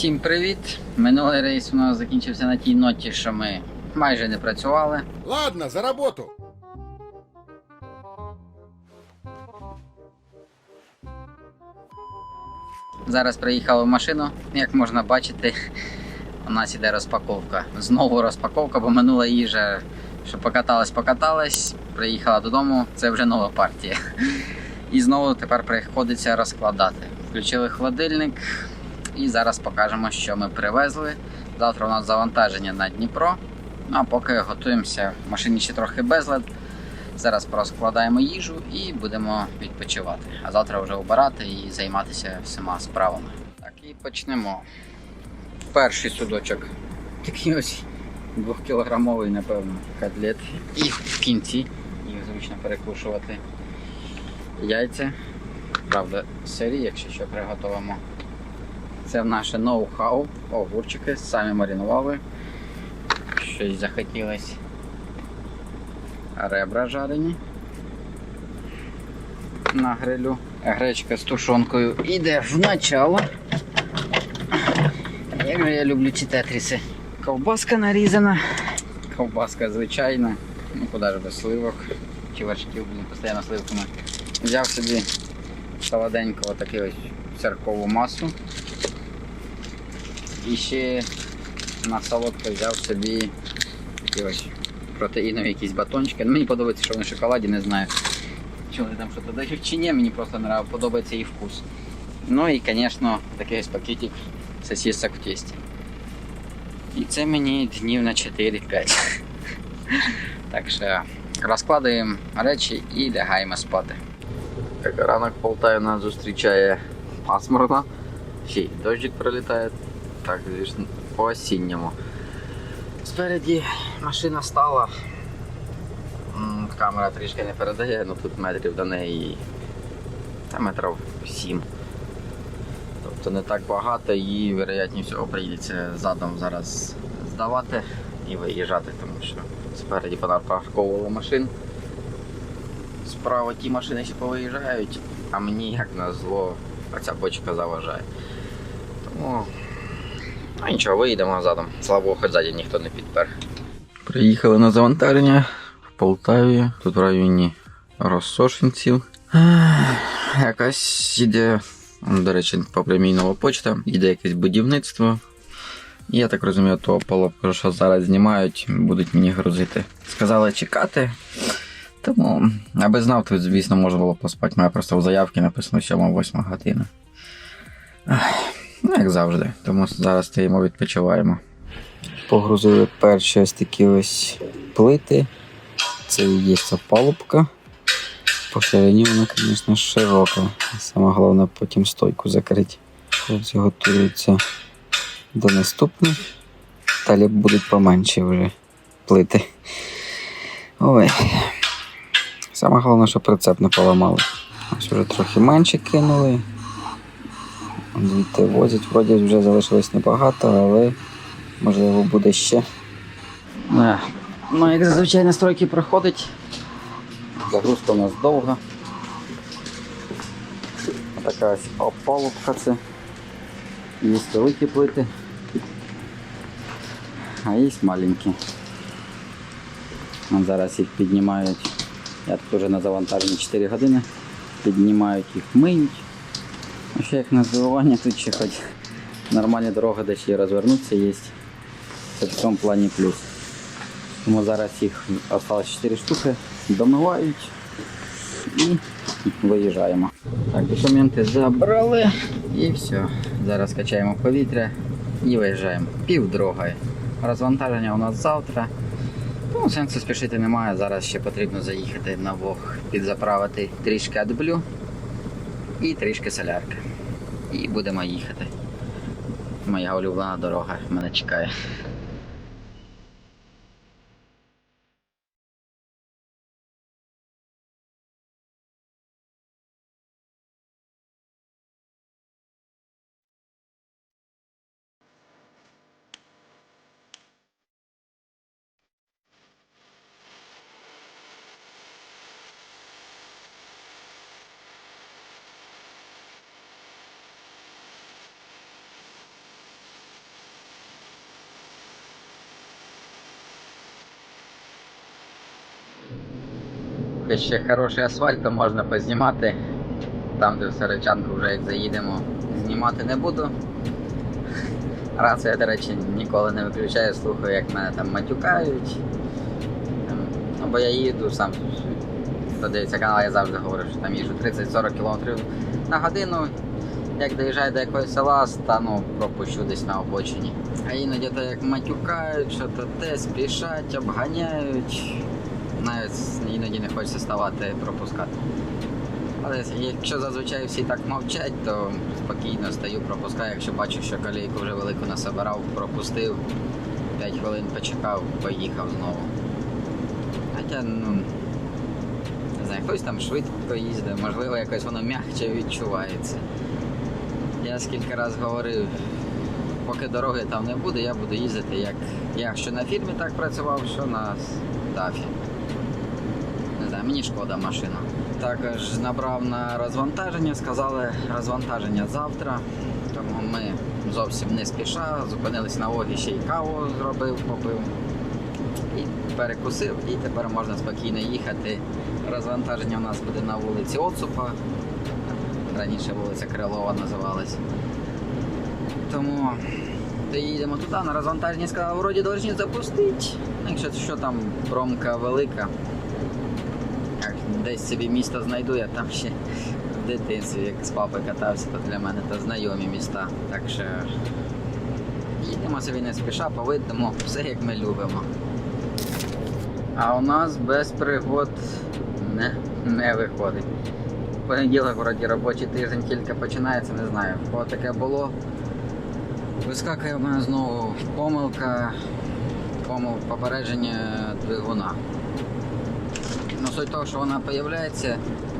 Всім привіт! Минулий рейс у нас закінчився на тій ноті, що ми майже не працювали. Ладно, за работу. Зараз приїхали в машину. Як можна бачити, у нас іде розпаковка. Знову розпаковка, бо минула їжа, що покаталась, покаталась, приїхала додому, це вже нова партія. І знову тепер приходиться розкладати. Включили холодильник і зараз покажемо, що ми привезли. Завтра у нас завантаження на Дніпро. Ну а поки готуємося, в машині ще трохи безлад. Зараз порозкладаємо їжу і будемо відпочивати. А завтра вже обирати і займатися всіма справами. Так, і почнемо. Перший судочок. Такий ось двохкілограмовий, напевно, котлет. І в кінці їх зручно перекушувати. Яйця. Правда, сирі, якщо що приготуємо. Це наше ноу-хау. Огурчики, самі маринували. Щось захотілось ребра жарені на грилю. Гречка з тушонкою іде в начало. Як же я люблю ці тетріси. Ковбаска нарізана. Ковбаска звичайна. Ну куди ж без сливок. Чи вершків, блін, постійно сливками. Взяв собі солоденького таку ось церкову масу. І ще на солодко взяв собі такі протеїнові якісь батончики. Ну, мені подобається, що вони в шоколаді, не знаю. Чи вони там щось додають чи ні, мені просто подобається і вкус. Ну і, звісно, такий ось пакетик сосисок в тесті. І це мені днів на 4-5. так що розкладаємо речі і лягаємо спати. Так, ранок Полтаві нас зустрічає пасмурно. Ще й дощик прилітає. Так, по осінньому. Спереді машина стала. Камера трішки не передає, ну тут метрів до неї та метрів 7. Тобто не так багато і вероятніше всього прийдеться задом зараз здавати і виїжджати, тому що спереді понапарковували машин. Справа ті машини ще повиїжджають, а мені як на зло оця бочка заважає. Тому Ну нічого, виїдемо задом. Слава Богу, хоч ззаді ніхто не підпер. Приїхали на завантаження в Полтаві, тут в районі Розсошинців. Ех, Якась іде, до речі, по прямій нова почта, іде якесь будівництво. І Я так розумію, того полопку, що зараз знімають, будуть мені грузити. Сказали чекати. Тому, аби знав, то, звісно, можна було поспати. Має просто в заявці написано 7-8 година. Ах. Ну, як завжди. Тому зараз стоїмо, відпочиваємо. Погрузили перші ось такі ось плити. Це і є ця палубка. По ширині вона, звісно, широка. Саме головне потім стойку закрити. Хлопці готуються до наступних. Далі будуть поменші вже плити. Ой. Саме головне, щоб прицеп не поламали. Ось вже трохи менше кинули. Звідти возять, вроді вже залишилось небагато, але можливо буде ще. Ну, як зазвичай настройки проходить. Загрузка у нас довга. Така ось опалубка це. Є великі плити, а є маленькі. Зараз їх піднімають. Я тут вже на завантаженні 4 години. Піднімають їх, миють. Ще як на здивування, тут ще хоч нормальна дорога, де ще розвернутися є. Це в цьому плані плюс. Тому зараз їх осталось 4 штуки, домивають і виїжджаємо. Так, документи забрали і все. Зараз качаємо повітря і виїжджаємо. півдрогою. Розвантаження у нас завтра. Ну, сенсу спішити немає. Зараз ще потрібно заїхати на Вог, підзаправити трішки адблю і трішки солярки. І будемо їхати. Моя улюблена дорога мене чекає. Поки ще хороший асфальт, то можна познімати. Там, де в Саричанку вже як заїдемо, знімати не буду. Рацію я, до речі, ніколи не виключаю, слухаю, як мене там матюкають. Ем, Ну, бо я їду сам. Хто дивиться канал, я завжди говорю, що там їжджу 30-40 км на годину. Як доїжджаю до якогось села, стану пропущу десь на обочині. А іноді то як матюкають, що то те спішать, обганяють. Іноді не хочеться ставати пропускати. Але якщо зазвичай всі так мовчать, то спокійно стою, пропускаю. Якщо бачу, що колійку вже велику насобирав, пропустив, 5 хвилин почекав, поїхав знову. Хоча, ну, не знаю, хтось там швидко їздить, можливо, якось воно м'якче відчувається. Я скільки раз говорив, поки дороги там не буде, я буду їздити як я що на фірмі так працював, що на дафі. Знаю, мені шкода машина. Також набрав на розвантаження, сказали розвантаження завтра. Тому ми зовсім не спіша, зупинились на Огі, ще й каву зробив, попив. І перекусив, і тепер можна спокійно їхати. Розвантаження у нас буде на вулиці Оцупа. Раніше вулиця Крилова називалась. Тому доїдемо туди, на розвантаженні сказали, вроді повинні запустити. Ну, Якщо що там промка велика. Десь собі місто знайду, я там ще в дитинстві, як з папою катався, то для мене то знайомі міста. Так що їдемо собі не спіша, повидимо все як ми любимо. А у нас без пригод не, не виходить. Понеділок вроді робочий тиждень тільки починається, не знаю. Бо таке було. Вискакує в мене знову помилка, помил попередження двигуна. Ну, суть того, що вона з'являється,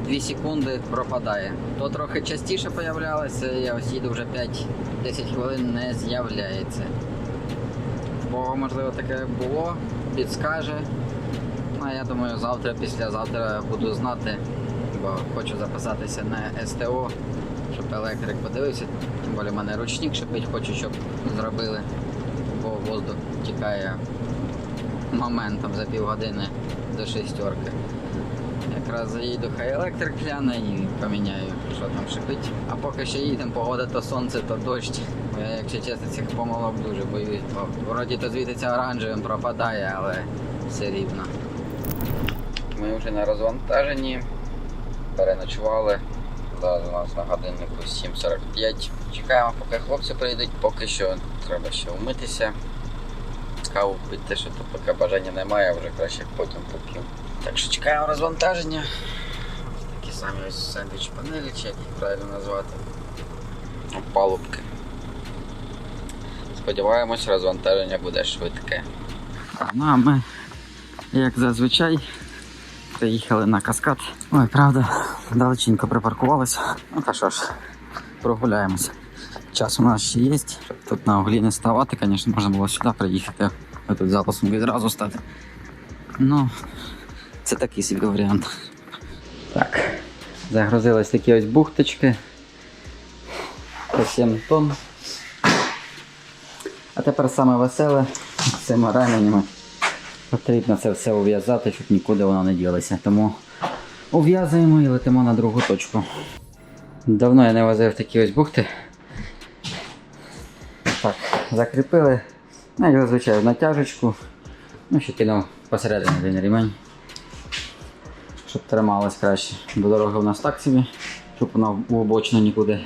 2 секунди пропадає. То трохи частіше з'являлася, я ось їду вже 5-10 хвилин не з'являється. Кого можливо таке було, підскаже. Ну, я думаю, завтра, післязавтра буду знати, бо хочу записатися на СТО, щоб електрик подивився. Тим більше в мене ручник шипить, хочу, щоб зробили, бо воздух тікає моментом за півгодини до шестерки. Якраз заїду, хай електрик гляне і поміняю, що там шипить. А поки ще їдемо, погода то сонце, то дощ. Я, якщо чесно, цих помилок дуже боюсь, вроді то звітиться оранжевим, пропадає, але все рівно. Ми вже на розвантаженні, переночували. Зараз у нас на годиннику 7.45. Чекаємо, поки хлопці прийдуть, поки що треба ще вмитися. Каву пити, що то поки бажання немає, вже краще потім поп'ю. Так що чекаємо розвантаження. Такі самі ось сендвіч панелі, чи як їх правильно назвати. Палубки. Сподіваємось, розвантаження буде швидке. Ну а ми, як зазвичай, приїхали на каскад. Ой, правда, далеченько припаркувалися. Ну та що ж, прогуляємося. Час у нас ще є. Тут на углі не ставати, звісно, можна було сюди приїхати. Тут запасом відразу стати. Ну, це такий собі варіант. Так, загрузились такі ось бухточки. По 7 тонн. А тепер саме веселе цими ременями. Потрібно це все ув'язати, щоб нікуди воно не ділося. Тому ув'язуємо і летимо на другу точку. Давно я не возив такі ось бухти. Так, закріпили. Його звичайно натяжечку. Ну, ще кинув посередині один ремень. Щоб трималось краще. До дороги у нас так собі, щоб вона в обочину нікуди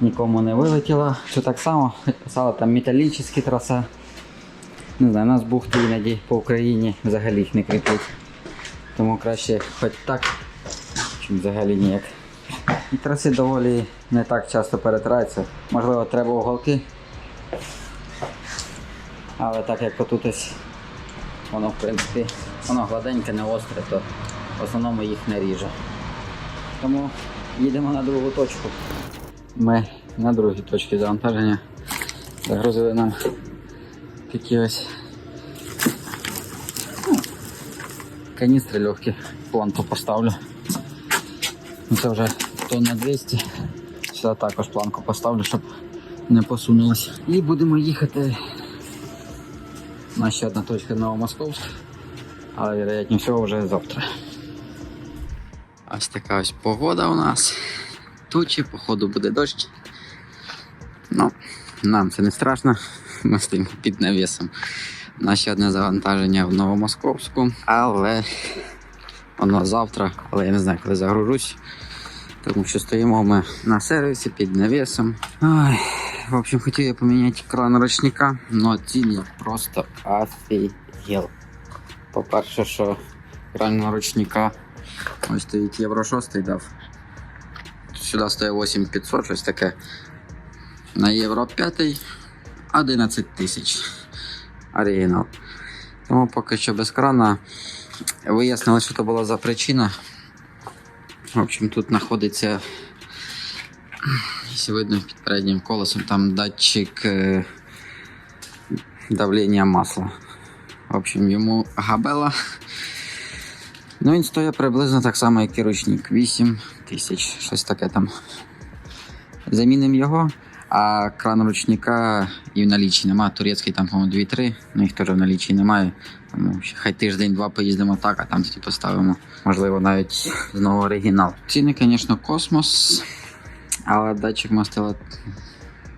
нікому не вилетіла. Що так само, писала там металічні троса. Не знаю, у нас бухти іноді по Україні взагалі їх не кріплять. Тому краще хоч так, чим взагалі ніяк. І траси доволі не так часто перетираються. Можливо, треба уголки. Але так як ось воно в принципі воно гладеньке, не остре, то в основному їх не ріже. Тому їдемо на другу точку. Ми на другій точці завантаження загрузили нам такі ось ну, каністри легкі, планку поставлю. Ну, Це вже тонна 200. Сюди також планку поставлю, щоб не посунулося. І будемо їхати на ще одна точка Новомосковськ, але вероятніше всього вже завтра. Ось така ось погода у нас. Тучі, походу буде дощ. Ну, нам це не страшно. Ми стоїмо під навісом. У нас ще одне завантаження в Новомосковську, але воно завтра, але я не знаю, коли загружусь. Тому що стоїмо ми на сервісі під навісом. Ой, в общем, хотів я поміняти кран ручника, але я просто офігел. По-перше, що кран ручника ось стоїть Євро 6 дав. Сюди стоїть 8500, щось таке. На Євро 5 11 тисяч. Оригінал. Тому поки що без крана. Вияснили, що це була за причина. В общем, тут знаходиться, видно під переднім колесом, там датчик е, давлення масла. В общем, йому габела. Ну, він стоїть приблизно так само, як і ручник. 8 тисяч, щось таке там. Замінимо його, а кран ручника і в налічі немає. Турецький там, по-моєму, 2-3, ну їх теж в налічі немає. Тому хай тиждень-два поїздимо так, а там тоді поставимо. Можливо, навіть знову оригінал. Ціни, звісно, космос, але датчик мастила,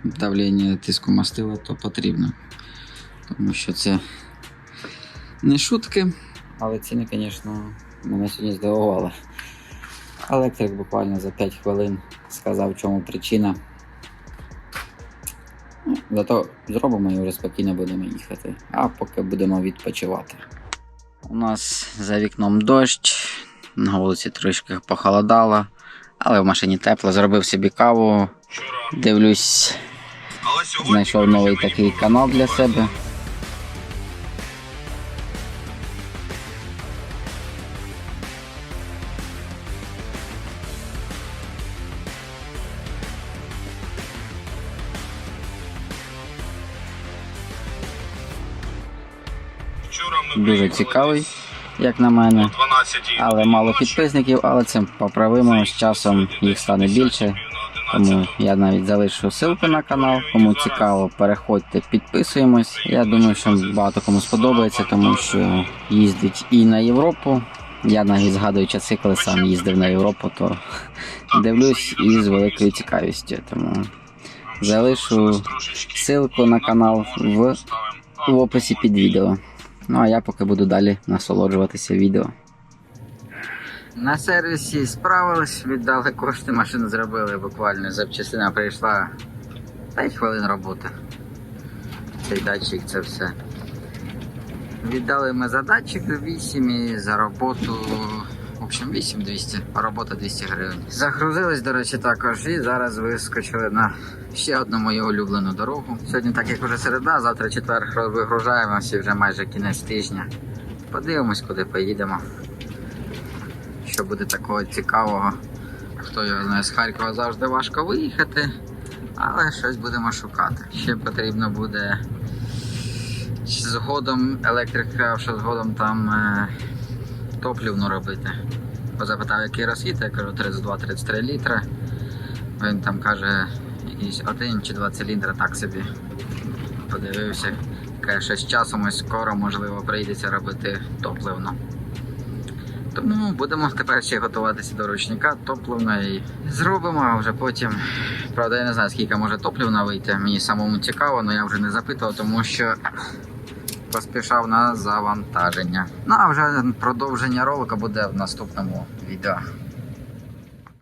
давлення тиску мастила, то потрібно. Тому що це не шутки, але ціни, звісно, мене сьогодні здивували. Електрик буквально за 5 хвилин сказав, в чому причина. Ну, Зато зробимо і вже спокійно будемо їхати, а поки будемо відпочивати. У нас за вікном дощ, на вулиці трішки похолодало, але в машині тепло. Зробив собі каву. Дивлюсь, знайшов новий такий канал для себе. Дуже цікавий, як на мене. Але мало підписників, але це поправимо. З часом їх стане більше. Тому я навіть залишу ссылку на канал. Кому цікаво, переходьте, підписуємось. Я думаю, що багато кому сподобається, тому що їздить і на Європу. Я навіть згадую часи, коли сам їздив на Європу, то дивлюсь із великою цікавістю. Тому залишу ссылку на канал в, в описі під відео. Ну а я поки буду далі насолоджуватися відео. На сервісі справились, віддали кошти, машину зробили буквально. Запчастина прийшла 5 хвилин роботи. Цей датчик, це все. Віддали ми за датчик 8 і за роботу. В общем, 8200, а робота 200 гривень. Загрузились, до речі, також і зараз вискочили на ще одну мою улюблену дорогу. Сьогодні, так як вже середа, завтра четвер вигружаємося вже майже кінець тижня. Подивимось, куди поїдемо. Що буде такого цікавого. Хто його знає, з Харкова завжди важко виїхати, але щось будемо шукати. Ще потрібно буде згодом електрик що згодом там е, топлівну робити. Позапитав, який розхід, я кажу 32-33 літри. Він там каже, якийсь один чи два циліндри так собі. Подивився. Каже, що з часом ось скоро, можливо, прийдеться робити топливну. Тому будемо тепер ще готуватися до ручника топливно і зробимо, а вже потім. Правда, я не знаю, скільки може топливна вийти. Мені самому цікаво, але я вже не запитував, тому що поспішав на завантаження. Ну а вже продовження ролика буде в наступному відео.